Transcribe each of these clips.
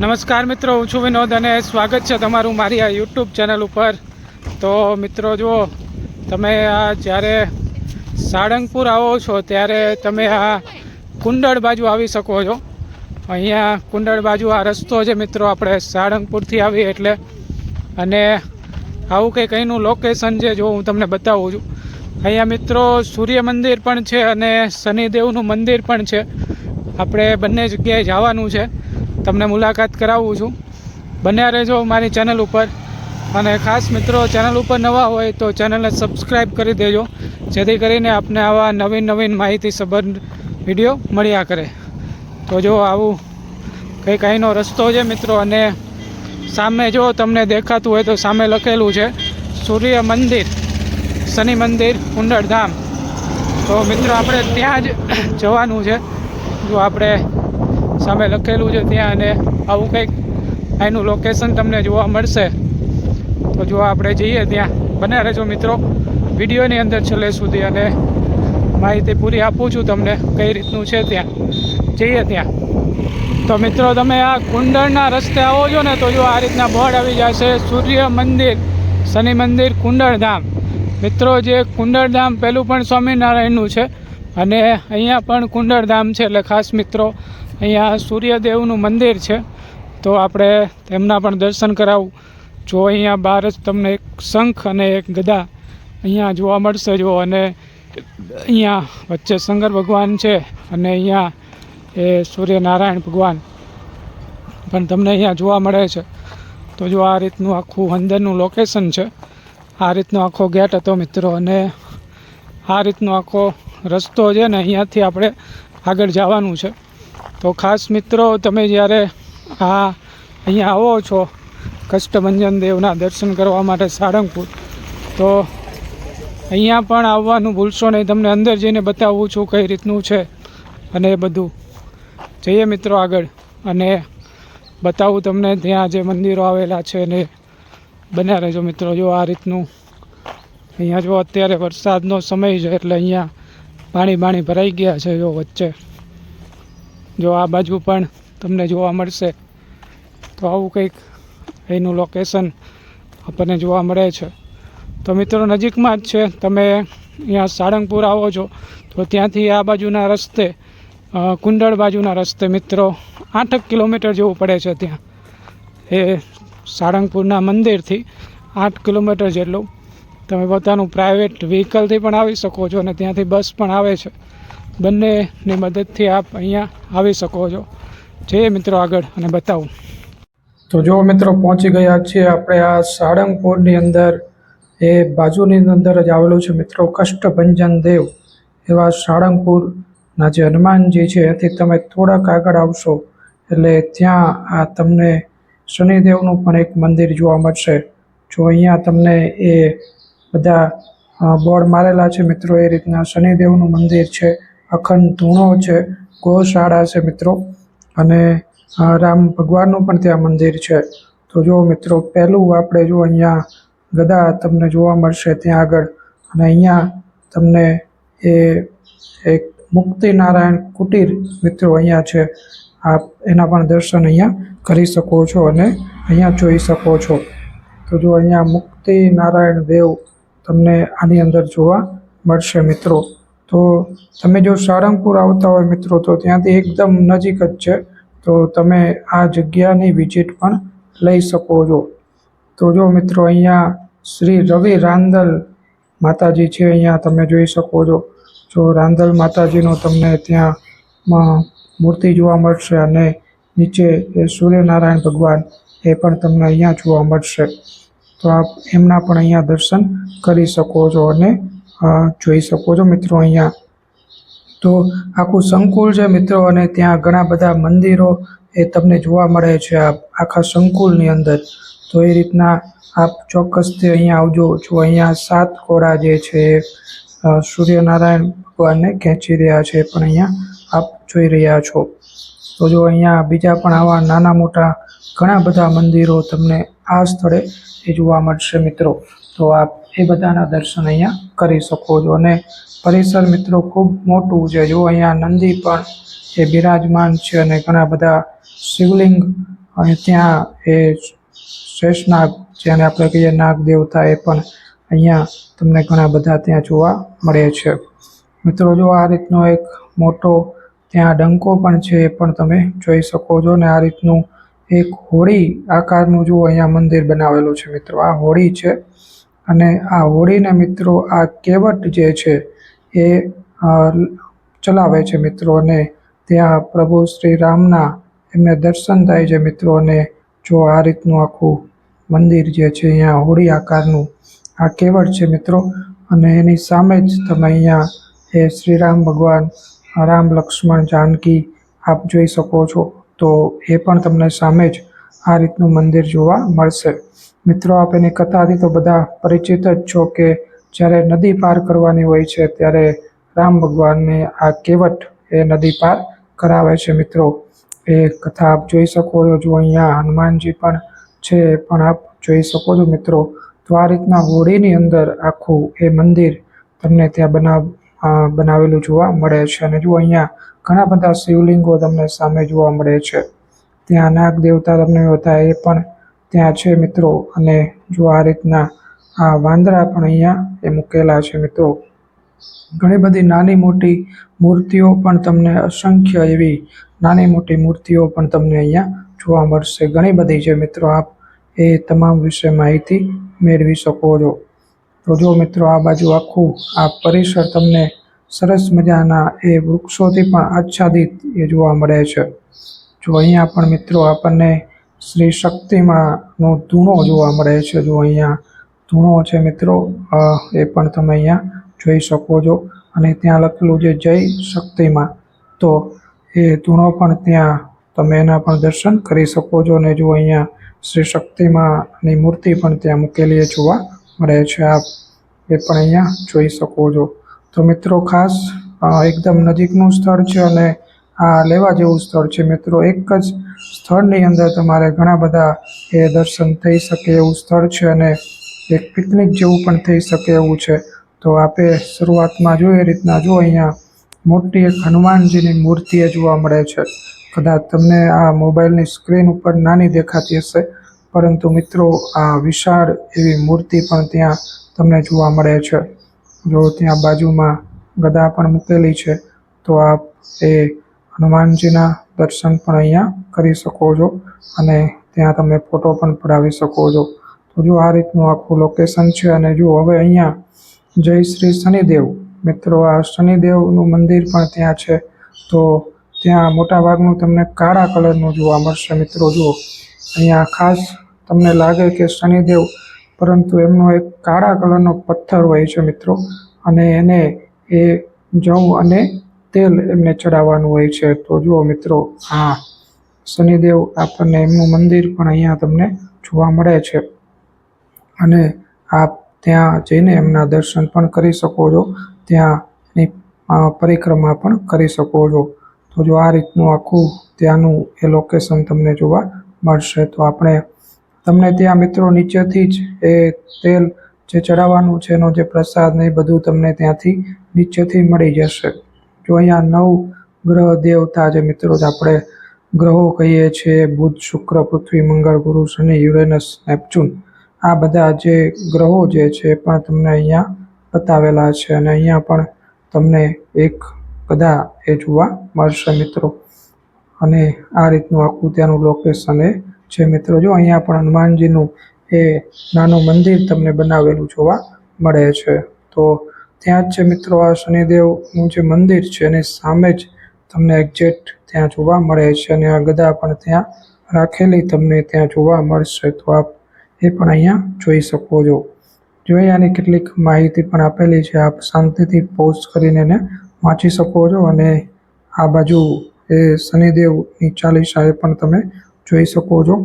નમસ્કાર મિત્રો, હું છું વિનોદ અને સ્વાગત છે તમારું મારી આ યુટ્યુબ ચેનલ ઉપર. તો મિત્રો, જુઓ, તમે આ જ્યારે સાળંગપુર આવો છો, ત્યારે તમે આ કુંડળ બાજુ આવી શકો છો. અહીંયા કુંડળ બાજુ આ રસ્તો છે મિત્રો, આપણે સાળંગપુરથી આવીએ એટલે. અને આવું કંઈક અહીંનું લોકેશન છે, જો હું તમને બતાવું છું. અહીંયા મિત્રો, સૂર્ય મંદિર પણ છે અને શનિદેવનું મંદિર પણ છે. આપણે બંને જગ્યાએ જવાનું છે. તમને મુલાકાત કરાવું છું. બન્યા રહેજો મારી ચેનલ ઉપર. અને ખાસ મિત્રો, ચેનલ ઉપર નવા હોય તો ચેનલને સબસ્ક્રાઈબ કરી દેજો. જેથી કરીને આપને આવા નવીન નવીન માહિતી સંબંધ વીડિયો મળ્યા કરે. તો જો આવું કંઈક અહીંનો રસ્તો છે મિત્રો, અને સામે જો તમને દેખાતું હોય તો સામે લખેલું છે, સૂર્ય મંદિર, શનિ મંદિર ઉંડરધામ તો મિત્રો, આપણે ત્યાં જ જવાનું છે. જો આપણે સામે લખેલું છે ત્યાં અને આવું કંઈક એનું લોકેશન તમને જોવા મળશે. તો જો આપણે જઈએ ત્યાં. બને રહેજો મિત્રો, વિડીયોની અંદર છેલ્લે સુધી અને માહિતી પૂરી આપું છું તમને કઈ રીતનું છે ત્યાં. જઈએ ત્યાં. તો મિત્રો, તમે આ કુંડળના રસ્તે આવો છો ને, તો જો આ રીતના બોર્ડ આવી જશે. સૂર્ય મંદિર, શનિ મંદિર, કુંડળધામ. મિત્રો, જે કુંડળધામ પહેલું પણ સ્વામિનારાયણનું છે. અને અહીંયા પણ કુંડળધામ છે એટલે ખાસ મિત્રો, અહીંયા સૂર્યદેવનું મંદિર છે. તો આપણે તેમના પણ દર્શન કરાવું. જો અહીંયા બહાર જ તમને એક શંખ અને એક ગદા અહીંયા જોવા મળશે, જો અને અહીંયા વચ્ચે શંકર ભગવાન છે અને અહીંયા એ સૂર્યનારાયણ ભગવાન પણ તમને અહીંયા જોવા મળે છે. તો જો આ રીતનું આખું અંદરનું લોકેશન છે, આ રીતનો આખો ગેટ હતો મિત્રો, અને આ રીતનો આખો રસ્તો છે ને અહીંયાથી આપણે આગળ જવાનું છે. તો ખાસ મિત્રો, તમે જ્યારે આ અહીંયા આવો છો કષ્ટભંજન દેવના દર્શન કરવા માટે સાળંગપુર, તો અહીંયા પણ આવવાનું ભૂલશો નહીં. તમને અંદર જઈને બતાવું છું કઈ રીતનું છે અને એ બધું. જઈએ મિત્રો આગળ અને બતાવું તમને ત્યાં જે મંદિરો આવેલા છે ને બન્યા રહેજો મિત્રો, જો આ રીતનું. અહીંયા જો અત્યારે વરસાદનો સમય છે એટલે અહીંયા પાણી પાણી ભરાઈ ગયા છે જો વચ્ચે. જો આ બાજુ પણ તમને જોવા મળશે. તો આવું કંઈક એનું લોકેશન આપણને જોવા મળે છે. તો મિત્રો નજીકમાં જ છે. તમે અહીંયા સાળંગપુર આવો છો, તો ત્યાંથી આ બાજુના રસ્તે કુંડળ બાજુના રસ્તે મિત્રો આઠક કિલોમીટર જેવું પડે છે ત્યાં. એ સાળંગપુરના મંદિરથી આઠ કિલોમીટર જેટલું તમે પોતાનું પ્રાઇવેટ વ્હીકલથી પણ આવી શકો છો અને ત્યાંથી બસ પણ આવે છે. બંનેની મદદથી આપ અહીંયા આવી શકો છો. જે મિત્રો આગળ અને બતાવું. તો જો મિત્રો પહોંચી ગયા છીએ આપણે આ સાળંગપુરની અંદર. એ બાજુની અંદર જ આવેલું છે મિત્રો કષ્ટભંજન દેવ. એવા સાળંગપુરના જે હનુમાનજી છે, એથી તમે થોડાક આગળ આવશો. એટલે ત્યાં આ તમને શનિદેવનું પણ એક મંદિર જોવા મળશે. જો અહીંયા તમને એ બધા બોર્ડ મારેલા છે મિત્રો. એ રીતના શનિદેવનું મંદિર છે, અખંડ ધૂણો છે, ગૌશાળા છે મિત્રો. અને રામ ભગવાનનું પણ ત્યાં મંદિર છે. તો જો મિત્રો, પહેલું આપણે જો અહીંયા ગદા તમને જોવા મળશે ત્યાં આગળ. અને અહીંયા તમને એ, એક મુક્તિનારાયણ કુટીર મિત્રો અહીંયા છે. આપ એના પણ દર્શન અહીંયા કરી શકો છો અને અહીંયા જોઈ શકો છો. તો જો અહીંયા મુક્તિનારાયણ દેવ તમને આની અંદર જોવા મળશે મિત્રો. તો તમે જો સારંગપુર આવતા હોય મિત્રો, તો ત્યાંથી એકદમ નજીક જ છે. તો તમે આ જગ્યાની વિઝિટ પણ લઈ શકો છો. તો જો મિત્રો, અહીંયા શ્રી રવિ રાંદલ માતાજી છે, અહીંયા તમે જોઈ શકો છો. જો રાંદલ માતાજીનો તમને ત્યાં મૂર્તિ જોવા મળશે અને નીચે સૂર્યનારાયણ ભગવાન એ પણ તમને અહીંયા જોવા મળશે. તો આપ એમના પણ અહીંયા દર્શન કરી શકો છો અને જોઈ શકો છો મિત્રો અહીંયા. તો આખું સંકુલ છે મિત્રો અને ત્યાં ઘણા બધા મંદિરો એ તમને જોવા મળે છે આખા સંકુલની અંદર. તો એ રીતના આપ ચોક્કસથી અહીંયા આવજો. જો અહીંયા સાત કોરા જે છે સૂર્યનારાયણ ભગવાનને ખેંચી રહ્યા છે પણ અહીંયા આપ જોઈ રહ્યા છો. તો જો અહીંયા બીજા પણ આવા નાના મોટા ઘણા બધા મંદિરો તમને આ સ્થળે એ જોવા મળશે મિત્રો. તો આપ એ બધાના દર્શન અહીંયા કરી શકો છો. અને પરિસર મિત્રો ખૂબ મોટું છે. જો અહીંયા નંદી પણ એ બિરાજમાન છે અને ઘણા બધા શિવલિંગ અને ત્યાં એ શેષનાગ જેને આપણે કહીએ નાગ દેવતા એ પણ અહીંયા તમને ઘણા બધા ત્યાં જોવા મળે છે. મિત્રો જો આ રીતનો એક મોટો ત્યાં ડંકો પણ છે એ પણ તમે જોઈ શકો છો ને આ રીતનું એક હોળી આકારનું જુઓ, અહીંયા મંદિર બનાવેલું છે મિત્રો. આ હોળી છે અને આ હોળીને મિત્રો આ કેવટ જે છે એ ચલાવે છે મિત્રો અને ત્યાં પ્રભુ શ્રી રામના એમને દર્શન થાય છે મિત્રો અને જો આ રીતનું આખું મંદિર જે છે અહીંયા હોળી આકારનું આ કેવળ છે મિત્રો. અને એની સામે જ તમે અહીંયા એ શ્રીરામ ભગવાન, રામ લક્ષ્મણ, જાનકી આપ જોઈ શકો છો. તો એ પણ તમને સામે જ આ રીતનું મંદિર જોવા મળશે. મિત્રો, આપ એની કથાથી તો બધા પરિચિત જ છો કે જ્યારે નદી પાર કરવાની હોય છે ત્યારે રામ ભગવાનને આ કેવટ એ નદી પાર કરાવે છે. મિત્રો, એ કથા આપ જોઈ શકો છો. જો અહીંયા હનુમાનજી પણ છે પણ આપ જોઈ શકો છો. મિત્રો, તો આ રીતના હોળીની અંદર આખું એ મંદિર તમને ત્યાં બનાવ બનાવેલું જોવા મળે છે. અને જો અહીંયા ઘણા બધા શિવલિંગો તમને સામે જોવા મળે છે. ત્યાં નાગ દેવતા તમને હતા એ પણ ત્યાં છે મિત્રો. અને જો આ રીતના આ વાંદરા પણ અહીંયા એ મૂકેલા છે મિત્રો. ઘણી બધી નાની મોટી મૂર્તિઓ પણ તમને અસંખ્ય એવી નાની મોટી મૂર્તિઓ પણ તમને અહીંયા જોવા મળશે. ઘણી બધી છે મિત્રો. આપ એ તમામ વિશે માહિતી મેળવી શકો છો. તો જો મિત્રો, આ બાજુ આખું આ પરિસર તમને સરસ મજાના એ વૃક્ષોથી પણ આચ્છાદિત એ જોવા મળે છે. જો અહીંયા પણ મિત્રો આપણને શ્રી શક્તિમાંનો ધૂણો જોવા મળે છે, જો અહીંયા ધૂણો છે મિત્રો એ પણ તમે અહીંયા જોઈ શકો છો. અને ત્યાં લખેલું છે, જય શક્તિમાં. તો એ ધૂણો પણ ત્યાં તમે એના પણ દર્શન કરી શકો છો અને જો અહીંયા શ્રી શક્તિમાંની મૂર્તિ પણ ત્યાં મૂકેલી જોવા મળે છે. આપ એ પણ અહીંયા જોઈ શકો છો. તો મિત્રો ખાસ એકદમ નજીકનું સ્થળ છે અને આ લેવા જેવું સ્થળ છે. મિત્રો, એક જ સ્થળની અંદર તમારે ઘણા બધા એ દર્શન થઈ શકે એવું સ્થળ છે અને એક પિકનિક જેવું પણ થઈ શકે એવું છે. તો આપે શરૂઆતમાં જોઈએ એ રીતના જો અહીંયા મોટી એક હનુમાનજીની મૂર્તિ જોવા મળે છે. કદાચ તમને આ મોબાઈલની સ્ક્રીન ઉપર નાની દેખાતી હશે, પરંતુ મિત્રો આ વિશાળ એવી મૂર્તિ પણ ત્યાં તમને જોવા મળે છે. જો ત્યાં બાજુમાં ગદા પણ મૂકેલી છે, તો આપ એ હનુમાનજીના દર્શન પણ અહીંયા કરી શકો છો અને ત્યાં તમે ફોટો પણ પડાવી શકો છો. તો જો આ રીતનું આખું લોકેશન છે અને જો હવે અહીંયા જય શ્રી શનિદેવ, મિત્રો, આ શનિદેવનું મંદિર પણ ત્યાં છે, તો ત્યાં મોટાભાગનું તમને કાળા કલરનું જોવા મળશે, મિત્રો, જુઓ. અહીંયા ખાસ તમને લાગે કે શનિદેવ પરંતુ એમનો એક કાળા કલરનો પથ્થર હોય છે મિત્રો. અને એને એ જવ અને તેલ એમને ચડાવવાનું હોય છે. તો જુઓ મિત્રો હા શનિદેવ આપણને એમનું મંદિર પણ અહીંયા તમને જોવા મળે છે. અને આપ ત્યાં જઈને એમના દર્શન પણ કરી શકો છો. ત્યાંની પરિક્રમા પણ કરી શકો છો. તો જો આ રીતનું આખું ત્યાંનું એ લોકેશન તમને જોવા મળશે. તો આપણે તમને ત્યાં મિત્રો નીચેથી જ એ તેલ જે ચડાવવાનું છે એનો જે પ્રસાદ ને એ બધું તમને ત્યાંથી નીચેથી મળી જશે. જો અહીંયા નવ ગ્રહ દેવતા જે મિત્રો જે આપણે ગ્રહો કહીએ છીએ, બુધ, શુક્ર, પૃથ્વી, મંગળ, ગુરુ, શનિ, યુરેનસ, નેપચ્યુન, આ બધા જે ગ્રહો જે છે એ પણ તમને અહીંયા બતાવેલા છે અને અહીંયા પણ તમને એક બધા એ જોવા મળશે મિત્રો. અને આ રીતનું આખું ત્યાંનું લોકેશન એ છે મિત્રો, જો અહીંયા પણ હનુમાનજીનું એ નાનું મંદિર તમને બનાવેલું જોવા મળે છે. તો ત્યાં જ છે મિત્રો, આ શનિદેવનું જે મંદિર છે, એની સામે જ તમને એક્ઝેક્ટ ત્યાં જોવા મળે છે અને આ ગદા પણ ત્યાં રાખેલી તમને ત્યાં જોવા મળશે. તો આપ એ પણ અહીંયા જોઈ શકો છો. જોઈ આની કેટલીક માહિતી પણ આપેલી છે, આપ શાંતિથી પોઝ કરીને એને વાંચી શકો છો અને આ બાજુ એ શનિદેવની ચાલીસા એ પણ તમે જોઈ શકો છો.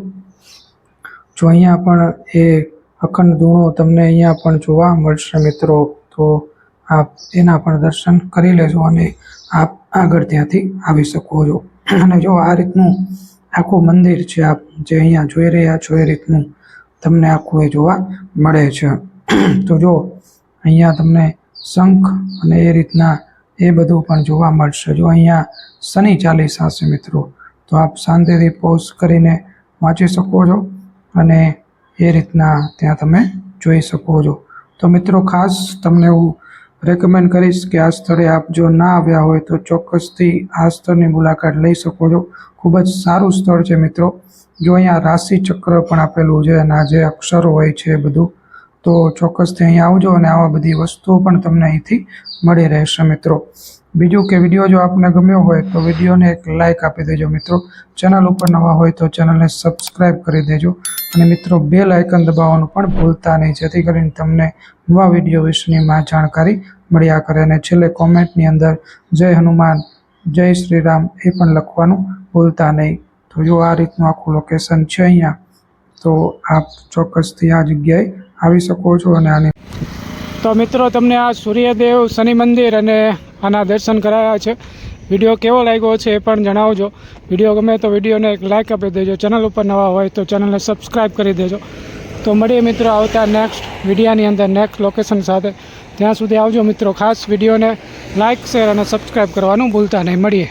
જો અહીંયા પણ એ અખંડ ધૂણો તમને અહીંયા પણ જોવા મળશે મિત્રો, તો આપ એના પણ દર્શન કરી લેજો અને આપ આગળ ત્યાંથી આવી શકો છો. અને જો આ રીતનું આખું મંદિર છે, આપ જે અહીંયા જોઈ રહ્યા છો એ રીતનું તમને આખું એ જોવા મળે છે. તો જો અહીંયા તમને શંખ અને એ રીતના એ બધું પણ જોવા મળશે. જો અહીંયા શનિ ચાલીસા છે મિત્રો તો આપ શાંતિથી પોઝ કરીને વાંચી શકો છો અને એ રીતના ત્યાં તમે જોઈ શકો છો. તો મિત્રો, ખાસ તમને હું રેકમેન્ડ કરીશ કે આ સ્થળે આપ જો ના આવ્યા હોય તો ચોક્કસથી આ સ્થળની મુલાકાત લઈ શકો છો. ખૂબ જ સારું સ્થળ છે મિત્રો. જો અહીંયા રાશિ ચક્ર પણ આપેલું છે અને આ જે અક્ષરો હોય છે બધું તો ચોક્કસથી અહીં આવજો અને આવા બધી વસ્તુઓ પણ તમને અહીંથી મળી રહેશે, મિત્રો. બીજું કે વીડિયો જો આપને ગમ્યો હોય તો વિડીયોને એક લાઇક આપી દેજો, મિત્રો. ચેનલ ઉપર નવા હોય તો ચેનલને સબસ્ક્રાઈબ કરી દેજો અને મિત્રો બે લાઇકન દબાવવાનું પણ ભૂલતા નહીં, જેથી કરીને તમને નવા વીડિયો વિશેની માં જાણકારી મળ્યા કરે. અને છેલ્લે કોમેન્ટની અંદર જય હનુમાન, જય શ્રી રામ એ પણ લખવાનું ભૂલતા નહીં. તો જો આ રીતનું આખું લોકેશન છે અહીંયા, તો આપ ચોક્કસથી આ જગ્યાએ આવી શકો છો અને આની તો મિત્રો, તમને આ સૂર્યદેવ શનિ મંદિર અને આના દર્શન કરાયા છે. વીડિયો કેવો લાગ્યો છે એ પણ જણાવજો. વીડિયો ગમે તો વિડીયોને એક લાઇક આપી દેજો. ચેનલ ઉપર નવા હોય તો ચેનલને સબસ્ક્રાઈબ કરી દેજો. તો મળીએ મિત્રો આવતા નેક્સ્ટ વિડીયાની અંદર નેક્સ્ટ લોકેશન સાથે. ત્યાં સુધી આવજો મિત્રો. ખાસ વિડીયોને લાઇક શેર અને સબસ્ક્રાઈબ કરવાનું ભૂલતા નહીં. મળીએ.